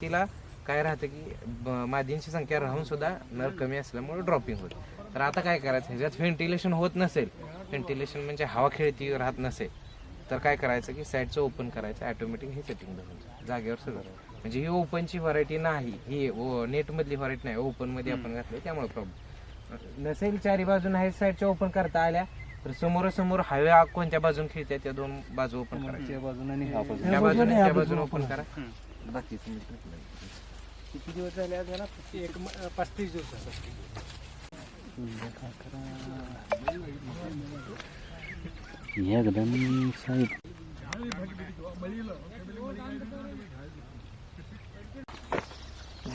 तिला काय राहतं की मादींची संख्या राहून सुद्धा नर कमी असल्यामुळे ड्रॉपिंग होतं. तर आता काय करायचं? ह्याच्यात व्हेंटिलेशन होत नसेल. व्हेंटिलेशन म्हणजे हवा खेळती राहत नसेल. तर काय करायचं की साईडचं ओपन करायचं. ऑटोमॅटिक हे सेटिंग धरून जागेवर सगळं म्हणजे ही ओपनची व्हरायटी नाही. ही नेटमधली व्हरायटी नाही. ओपनमध्ये आपण घातली त्यामुळे प्रॉब्लेम नसेल चारी बाजून आहे साईडच्या ओपन करता आल्या तर समोरासमोर हव्या कोणत्या बाजून खेळत्या त्या दोन बाजू ओपन करायच्या. ह्या बाजून ओपन करा. बाकीचं मी टाकलंय. किती दिवस झाले आज याला एक म- पस्तीस दिवस एकदम साईड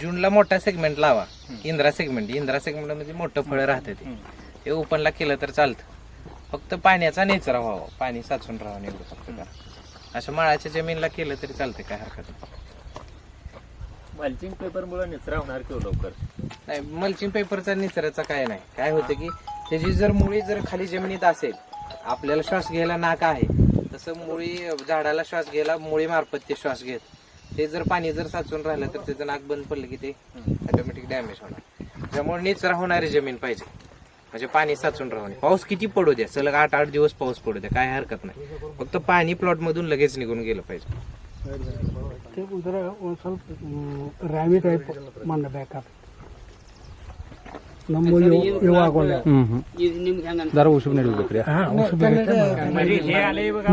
जूनला मोठा सेगमेंट लावा. इंद्रा सेगमेंट इंद्रा सेगमेंटमध्ये मोठं फळ राहतं ते. ते ओपनला केलं तर चालतं. फक्त पाण्याचा नेचरा व्हावा पाणी साचून राहावं एवढं फक्त. करा असं माळाच्या जमीनला केलं तरी चालतं काय हरकत नाही. मल्चिंग पेपर मुळे निचरा होणार किंवा लवकर? नाही मल्चिंग पेपरचा निचराचा काय नाही. काय होतं की त्याची जर मुळी जर खाली जमिनीत असेल आपल्याला श्वास घ्यायला नाक आहे तसं मुळी झाडाला श्वास घ्यायला मुळी मार्फत ते श्वास घेत. ते जर पाणी जर साचून राहिलं तर त्याचं नाक बंद पडलं की ते ऑटोमॅटिक डॅमेज होणार. त्यामुळे निचरा होणारी जमीन पाहिजे. म्हणजे पाणी साचून राहू नये पाऊस किती पडू द्या? सलग आठ आठ दिवस पाऊस पडू द्या. काय हरकत नाही. फक्त पाणी प्लॉट मधून लगेच निघून गेलं पाहिजे. ਤੇ ಉದರ ಒಂದು ಸ್ವಲ್ಪ ರ್ಯಾಮಿ ಟೈಪ್ ಮಣ್ಣು ಬೇಕಾಗ್ತದೆ ನಮ್ಮ ಇವ- ಇವಾಗ ಒಳ್ಳೆ जरा उशीर ನಡಿಬೇಕ್ರಿ ಹಾ, ಔಷಧ ಬೇಕು.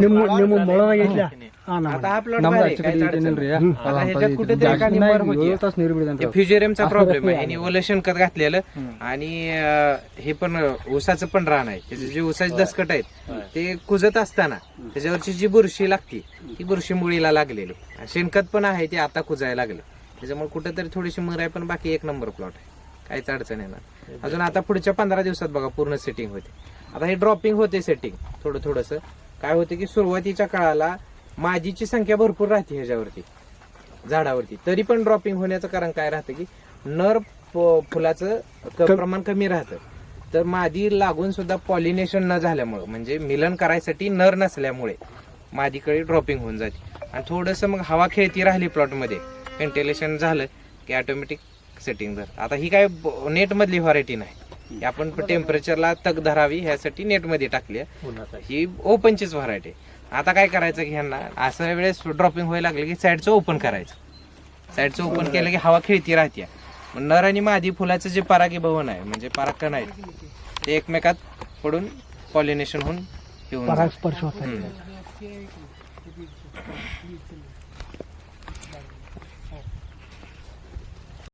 ನಿಮ್ಮ ನಿಮ್ಮ ಮೊಳದಾಗೈತ್ಲ ಹಾ ನಮ್ಮ आता हा प्लॉट ನಮ್ದು काय ಅಚ್ಚಕಡಿ अडचण ಏನಿಲ್ರಿ नाही. आता ह्याच्यात कुठेतरी एखादी मर होतीये. ಏಳು ತಾಸು ನೀರು ಬಿಡಿದಂತ फ्युजेरियमचा प्रॉब्लेम आहे आणि ओलं शेणखत घातलेलं आणि अं, हे पण अं, ऊसाचं पण रान आहे त्याचे जे ऊसाचे दसकट आहेत ते कुजत असताना त्याच्यावरची जी बुरशी लागती ती बुरशी मुळीला लागलेली आणि शेणखत पण आहे ते आता कुजायला लागलं त्याच्यामुळे कुठेतरी थोडीशी मर आहे पण बाकी एक नंबर प्लॉट आहे काहीच अडचण येणार. अजून आता पुढच्या पंधरा दिवसात बघा पूर्ण सेटिंग होते. आता हे ड्रॉपिंग होते सेटिंग थोडं थोडंसं. काय होतं की सुरुवातीच्या काळाला मादीची संख्या भरपूर राहते ह्याच्यावरती झाडावरती. तरी पण ड्रॉपिंग होण्याचं कारण काय राहतं की नर फुलाचं प्रमाण कमी राहतं. तर मादी लागून सुद्धा पॉलिनेशन न झाल्यामुळं म्हणजे मिलन करायसाठी नर नसल्यामुळे मादीकडे ड्रॉपिंग होऊन जाते. आणि थोडंसं मग हवा खेळती राहिली प्लॉटमध्ये व्हेंटिलेशन झालं की ऑटोमॅटिक सेटिंग जर. आता ही काय नेटमधली व्हरायटी नाही. आपण टेम्परेचरला तग धरावी ह्यासाठी नेटमध्ये टाकली आहे. ही ओपनचीच व्हरायटी आता काय करायचं की ह्यांना असं वेळेस ड्रॉपिंग व्हायला लागले की साईडचं ओपन करायचं. साईडचं ओपन केलं की हवा खिळती राहते नर आणि मादी फुलाचं जे परागीभवन आहे म्हणजे परागकण आहे ते एकमेकात पडून पॉलिनेशन होऊन येऊन स्पर्श होत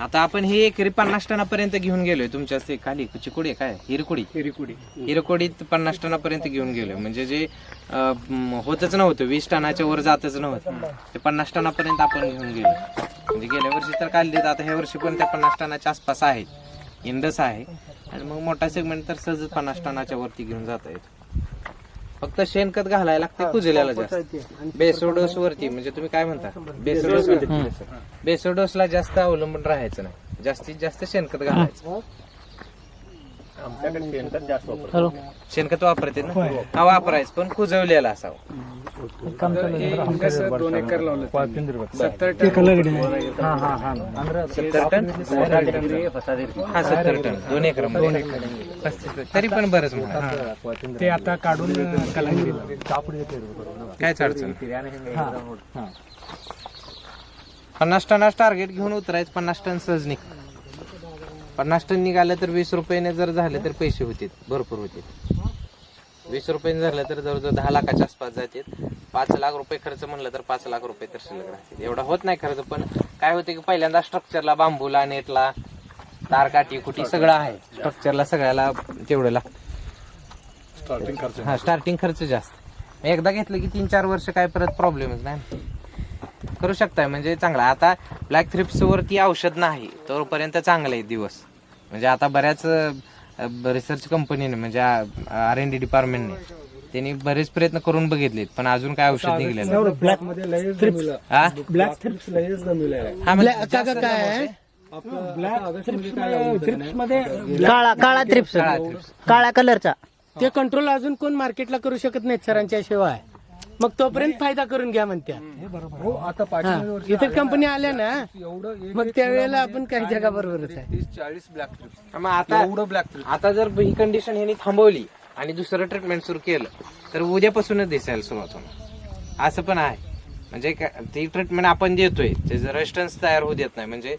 आता आपण हे एक पन्नास टनापर्यंत घेऊन गेलोय. तुमच्या ते खाली चिकोडी काय? हिरकुडी. हिरकुडी. हिरकुडीत पन्नास टनापर्यंत घेऊन गेलोय. म्हणजे जे होतच नव्हतं. वीस टनाच्या वर जातच नव्हतं. ते पन्नास टनापर्यंत आपण घेऊन गेलो म्हणजे गेल्या वर्षी तर काढलीत आता ह्या वर्षी पण त्या पन्नास टनाच्या आसपास आहेत. इंडस आहे. आणि मग मोठा सेगमेंट तर सहजच पन्नास टनाच्या वरती घेऊन जाता येतो फक्त शेणखत घालायला लागते कुजल्याला जास्त. बेसोडोस वरती म्हणजे तुम्ही काय म्हणता? बेसोडोस बेसोडोसला जास्त अवलंबून राहायचं नाही. जास्तीत जास्त शेणखत घालायचं. आमच्याकडे शेणखत जास्त वापरतो. शेणखत वापरते ना? हा वापरायचं पण कुजवलेला असावं. दोन एकर लावलं सत्तर कलगडी सत्तर टन? हा सत्तर टन. दोन एकर तरी पण बरंच म्हणा ते आता काढून कलंगडी कायच अडचण पन्नास टनाच टार्गेट घेऊन उतरायचं पन्नास टन सहज निघ पन्नास टन निघालं तर वीस रुपयाने जर झालं तर पैसे होतील भरपूर होतील. वीस रुपयाने झालं तर जवळजवळ दहा लाखाच्या आसपास जातील. पाच लाख रुपये खर्च म्हणलं तर पाच लाख रुपये तर शिल्लक राहतील. एवढा होत नाही खर्च पण काय होते की पहिल्यांदा स्ट्रक्चरला बांबूला नेटला तार काठी कुठी सगळं आहे. स्ट्रक्चरला सगळ्याला तेवढं लागतं हा स्टार्टिंग खर्च जास्त. एकदा घेतलं की तीन चार वर्ष काय परत प्रॉब्लेमच नाही. करू शकताय म्हणजे चांगला. आता ब्लॅक थ्रिप्स वरती औषध नाही तोपर्यंत चांगले आहेत दिवस. म्हणजे आता बऱ्याच रिसर्च कंपनीने म्हणजे आर एन डी डिपार्टमेंटने त्यांनी बरेच प्रयत्न करून बघितलेत पण अजून काय औषध निघलेलं ब्लॅक हा? ब्लॅक थ्रिप्स हा म्हणजे काका काय आहे? ब्लॅक थ्रिप्समध्ये काळा काळा थ्रिप्स काळा थ्रिप्स. काळ्या कलरचा ते कंट्रोल अजून कोण मार्केटला करू शकत नाहीत सरांच्या शिवाय मग तोपर्यंत फायदा करून घ्या म्हणत्या. हो आता हा. इथे कंपनी आल्या ना मग त्यावेळेला आपण काही जगा बरोबरच आहे. तीस चाळीस ब्लॅक ट्रिप्स मग आता एवढं ब्लॅक ट्रिप्स आता जर ही कंडिशन ह्यांनी थांबवली आणि दुसरं ट्रीटमेंट सुरू केलं तर उद्यापासूनच दिसायला सुरुवात होणार. असं पण आहे. म्हणजे का- ती ट्रीटमेंट आपण देतोय त्याचं रेस्टन्स तयार होऊ देत नाही. म्हणजे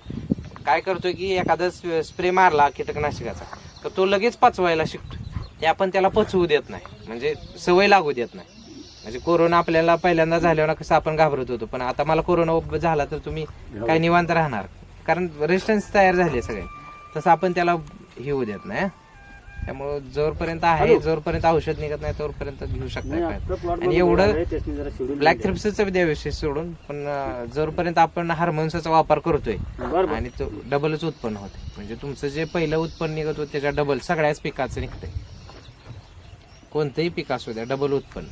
काय करतोय की एखादा स्प्रे मारला कीटकनाशकाचा तर तो लगेच पचवायला शिकतो ते आपण त्याला पचवू देत नाही. म्हणजे सवय लागू देत नाही. म्हणजे कोरोना आपल्याला पहिल्यांदा झाल्यावर कसं आपण घाबरत होतो. पण आता मला कोरोना झाला तर तुम्ही काय निवांत राहणार. कारण रेजिस्टन्स तयार झाले सगळे. तसं आपण त्याला हे होऊ देत नाही हं. त्यामुळं जोरपर्यंत आहे जोरपर्यंत औषध निघत नाही तोपर्यंत घेऊ शकता आणि एवढं ब्लॅक थ्रिप्सचा द्या विषय सोडून पण जोरपर्यंत आपण हार्मोन्सचा वापर करतोय. आणि तो डबलच उत्पन्न होते म्हणजे तुमचं जे पहिलं उत्पन्न निघत होतं त्याच्या डबल सगळ्याच पिकाचं निघतंय. कोणतंही पीक असू द्या डबल उत्पन्न.